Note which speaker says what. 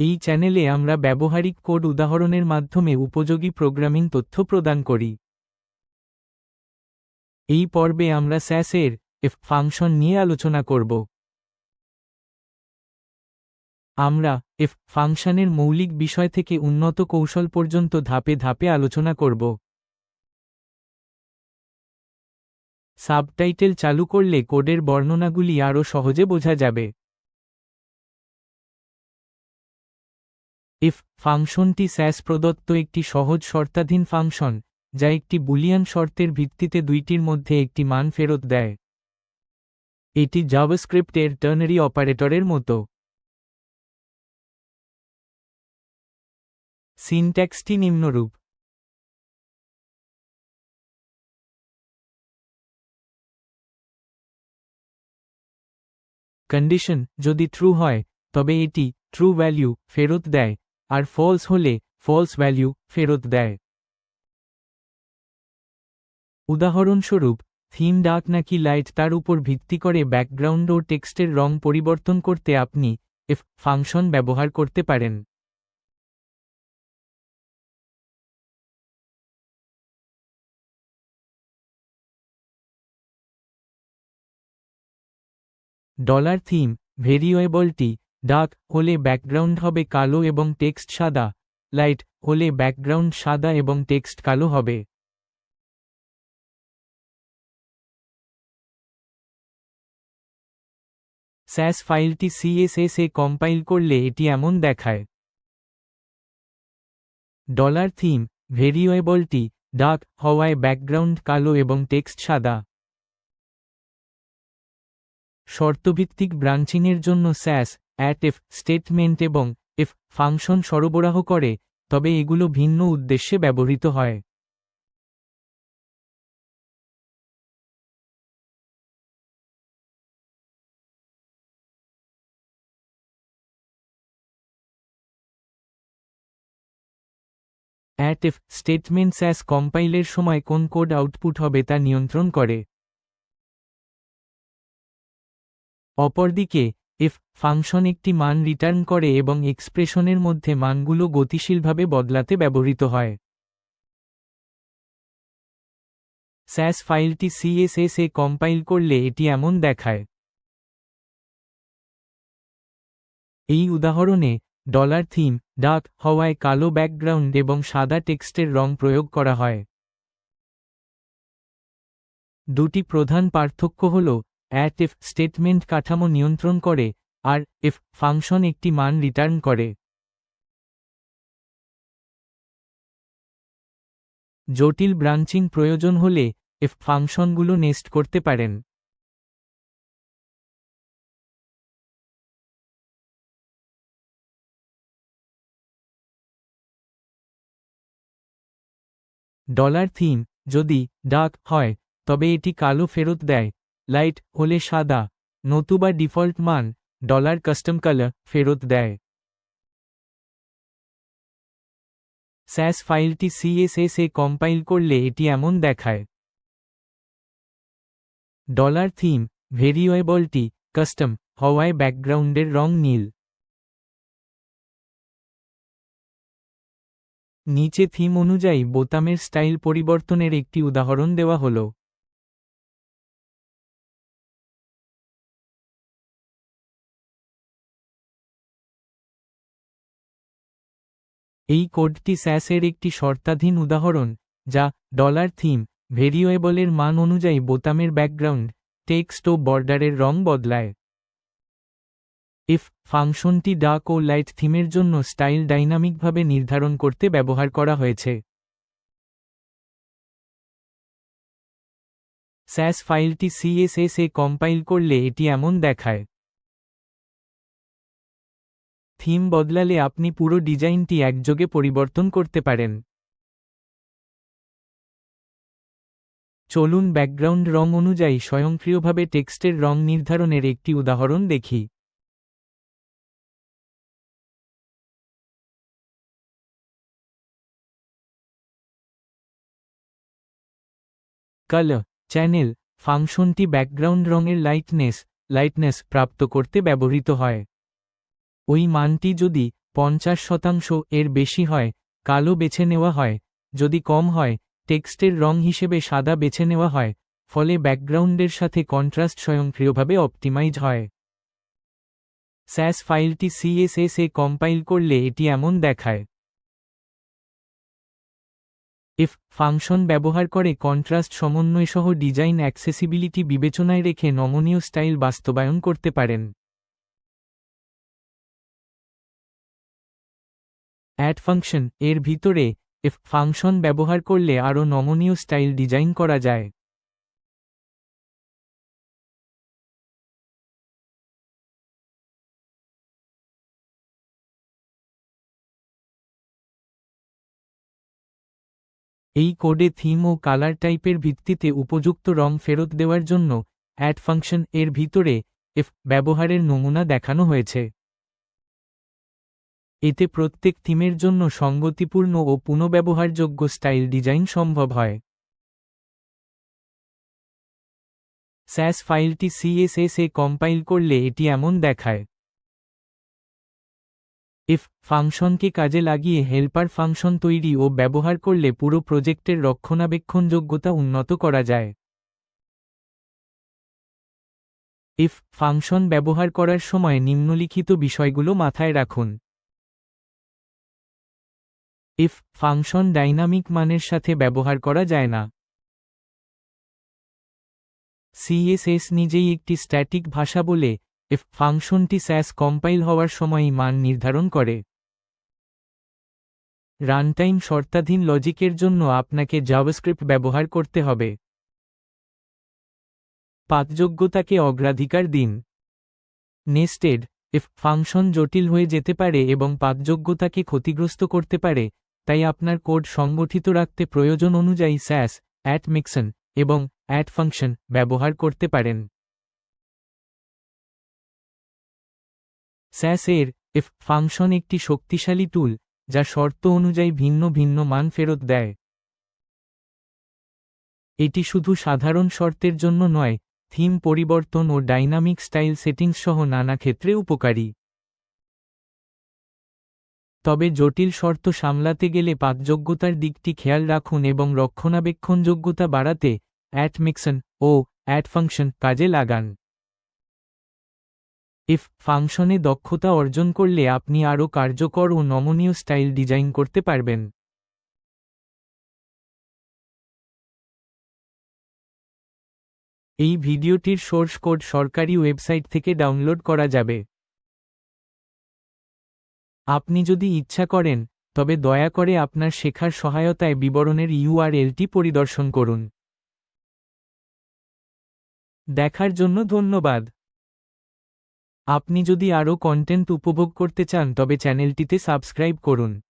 Speaker 1: এই চ্যানেলে আমরা ব্যবহারিক কোড উদাহরণের মাধ্যমে উপযোগী প্রোগ্রামিং তথ্য প্রদান করি। এই পর্বে আমরা স্যাসের এফ ফাংশন নিয়ে আলোচনা করব। আমরা এফ ফাংশনের মৌলিক বিষয় থেকে উন্নত কৌশল পর্যন্ত ধাপে ধাপে আলোচনা করব। সাবটাইটেল চালু করলে কোডের বর্ণনাগুলি আরও সহজে বোঝা যাবে। ইফ ফাংশনটি স্যাস প্রদত্ত একটি সহজ শর্তাধীন ফাংশন, যা একটি বুলিয়ান শর্তের ভিত্তিতে দুইটির মধ্যে একটি মান ফেরত দেয়। এটি জাভাস্ক্রিপ্টের টার্নারি অপারেটরের মতো। সিনট্যাক্সটি নিম্নরূপ। কন্ডিশন যদি ট্রু হয়, তবে এটি ট্রু ভ্যালু ফেরত দেয়। আর ফলস হলে ফলস ভ্যালু ফেরত দেয়। উদাহরণস্বরূপ থিম ডাক নাকি লাইট তার উপর ভিত্তি করে ব্যাকগ্রাউন্ড ও টেক্সটের রং পরিবর্তন করতে আপনি এফ ফাংশন ব্যবহার করতে পারেন। ডলার থিম ভেরিয়েবলটি ডাক হলে ব্যাকগ্রাউন্ড হবে কালো এবং টেক্সট সাদা, লাইট হলে ব্যাকগ্রাউন্ড সাদা এবং টেক্সট কালো হবে। স্যাস ফাইলটি সিএসএস এ কম্পাইল করলে এটি এমন দেখায়। ডলার থিম, ভেরিয়েবলটি, ডাক হওয়ায় ব্যাকগ্রাউন্ড কালো এবং টেক্সট সাদা। শর্তভিত্তিক ব্রাঞ্চিংয়ের জন্য স্যাস অ্যাট এফ স্টেটমেন্ট এবং এফ ফাংশন সরবরাহ করে, তবে এগুলো ভিন্ন উদ্দেশ্যে ব্যবহৃত হয়। অ্যাট এফ স্টেটমেন্টস অ্যাস কম্পাইলের সময় কোন কোড আউটপুট হবে তা নিয়ন্ত্রণ করে। অপরদিকে এফ ফাংশন একটি মান রিটার্ন করে এবং এক্সপ্রেশনের মধ্যে মানগুলো গতিশীলভাবে বদলাতে ব্যবহৃত হয়। স্যাস ফাইলটি সিএসএস এ কম্পাইল করলে এটি এমন দেখায়। এই উদাহরণে ডলার থিম ডাক হওয়ায় কালো ব্যাকগ্রাউন্ড এবং সাদা টেক্সটের রং প্রয়োগ করা হয়। দুটি প্রধান পার্থক্য হল অ্যাট এফ স্টেটমেন্ট কাঠামো নিয়ন্ত্রণ করে আর এফ ফাংশন একটি মান রিটার্ন করে। জটিল ব্রাঞ্চিং প্রয়োজন হলে এফ ফাংশনগুলো নেস্ট করতে পারেন। ডলার থিম যদি ডাক হয়, তবে এটি কালো ফেরত দেয়। লাইট হলে সাদা, নতুবা ডিফল্ট মান, ডলার কাস্টম কালার ফেরত দেয়। স্যাস ফাইলটি সিএসএস এ কম্পাইল করলে এটি এমন দেখায়। ডলার থিম, ভেরিয়েবলটি, কাস্টম, হওয়ায় ব্যাকগ্রাউন্ডের রং নীল। নিচে থিম অনুযায়ী বোতামের স্টাইল পরিবর্তনের একটি উদাহরণ দেওয়া হল। এই কোডটি স্যাসের একটি শর্তাধীন উদাহরণ, যা ডলার থিম ভেরিয়েবলের মান অনুযায়ী বোতামের ব্যাকগ্রাউন্ড টেক্সট ও বর্ডারের রং বদলায়। ইফ ফাংশনটি ডাক ও লাইট থিমের জন্য স্টাইল ডাইনামিকভাবে নির্ধারণ করতে ব্যবহার করা হয়েছে। স্যাস ফাইলটি সিএসএস কম্পাইল করলে এটি এমন দেখায়। থিম বদলালে আপনি পুরো ডিজাইনটি একযোগে পরিবর্তন করতে পারেন। চলুন ব্যাকগ্রাউন্ড রং অনুযায়ী স্বয়ংক্রিয়ভাবে টেক্সটের রং নির্ধারণের একটি উদাহরণ দেখি। কাল, চ্যানেল, ফাংশনটি ব্যাকগ্রাউন্ড রঙের লাইটনেস লাইটনেস প্রাপ্ত করতে ব্যবহৃত হয়। ওই মানটি যদি পঞ্চাশ শতাংশ এর বেশি হয়, কালো বেছে নেওয়া হয়, যদি কম হয়, টেক্সটের রং হিসেবে সাদা বেছে নেওয়া হয়, ফলে ব্যাকগ্রাউন্ডের সাথে কন্ট্রাস্ট স্বয়ংক্রিয়ভাবে অপটিমাইজ হয়। স্যাস ফাইলটি সিএসএস এ কম্পাইল করলে এটি এমন দেখায়। এফ ফাংশন ব্যবহার করে কন্ট্রাস্ট সমন্বয়সহ ডিজাইন অ্যাক্সেসিবিলিটি বিবেচনায় রেখে নমনীয় স্টাইল বাস্তবায়ন করতে পারেন। অ্যাড ফাংশন এর ভিতরে এফ ফাংশন ব্যবহার করলে আরও নমনীয় স্টাইল ডিজাইন করা যায়। এই কোডে থিম ও কালার টাইপের ভিত্তিতে উপযুক্ত রং ফেরত দেওয়ার জন্য অ্যাড ফাংশন এর ভিতরে এফ ব্যবহারের নমুনা দেখানো হয়েছে। এতে প্রত্যেক থিমের জন্য সঙ্গতিপূর্ণ ও পুনঃব্যবহারযোগ্য স্টাইল ডিজাইন সম্ভব হয়। স্যাস ফাইলটি সিএসএস এ কম্পাইল করলে এটি এমন দেখায়। ইফ ফাংশনকে কাজে লাগিয়ে হেল্পার ফাংশন তৈরি ও ব্যবহার করলে পুরো প্রজেক্টের রক্ষণাবেক্ষণযোগ্যতা উন্নত করা যায়। ইফ ফাংশন ব্যবহার করার সময় নিম্নলিখিত বিষয়গুলো মাথায় রাখুন। ইফ ফাংশন ডাইনামিক মানের সাথে ব্যবহার করা যায় না। সিএসএস নিজেই একটি স্ট্যাটিক ভাষা বলে এফ ফাংশনটি স্যাস কম্পাইল হওয়ার সময়ই মান নির্ধারণ করে। রানটাইম শর্তাধীন লজিকের জন্য আপনাকে জাভাস্ক্রিপ্ট ব্যবহার করতে হবে। পাতযোগ্যতাকে অগ্রাধিকার দিন। নেস্টেড এফ ফাংশন জটিল হয়ে যেতে পারে এবং পাতযোগ্যতাকে ক্ষতিগ্রস্ত করতে পারে তাই আপনার কোড সংগঠিত রাখতে প্রয়োজন অনুযায়ী স্যাস, অ্যাট মিক্সন এবং অ্যাট ফাংশন ব্যবহার করতে পারেন। স্যাস এর এফ ফাংশন একটি শক্তিশালী টুল যা শর্ত অনুযায়ী ভিন্ন ভিন্ন মান ফেরত দেয়। এটি শুধু সাধারণ শর্তের জন্য নয় থিম পরিবর্তন ও ডাইনামিক স্টাইল সেটিংস সহ নানা ক্ষেত্রে উপকারী। তবে জটিল শর্ত সামলাতে গেলে পাতযোগ্যতার দিকটি খেয়াল রাখুন এবং রক্ষণাবেক্ষণযোগ্যতা বাড়াতে অ্যাট মিক্সন ও অ্যাড ফাংশন কাজে লাগান। ইফ ফাংশনে দক্ষতা অর্জন করলে আপনি আরও কার্যকর ও নমনীয় স্টাইল ডিজাইন করতে পারবেন। এই ভিডিওটির সোর্স কোড সরকারি ওয়েবসাইট থেকে ডাউনলোড করা যাবে। আপনি যদি ইচ্ছা করেন, তবে দয়া করে আপনার শেখার সহায়তায় বিবরণের ইউআরএলটি পরিদর্শন করুন। দেখার জন্য ধন্যবাদ। আপনি যদি আরও কন্টেন্ট উপভোগ করতে চান, তবে চ্যানেলটিতে সাবস্ক্রাইব করুন।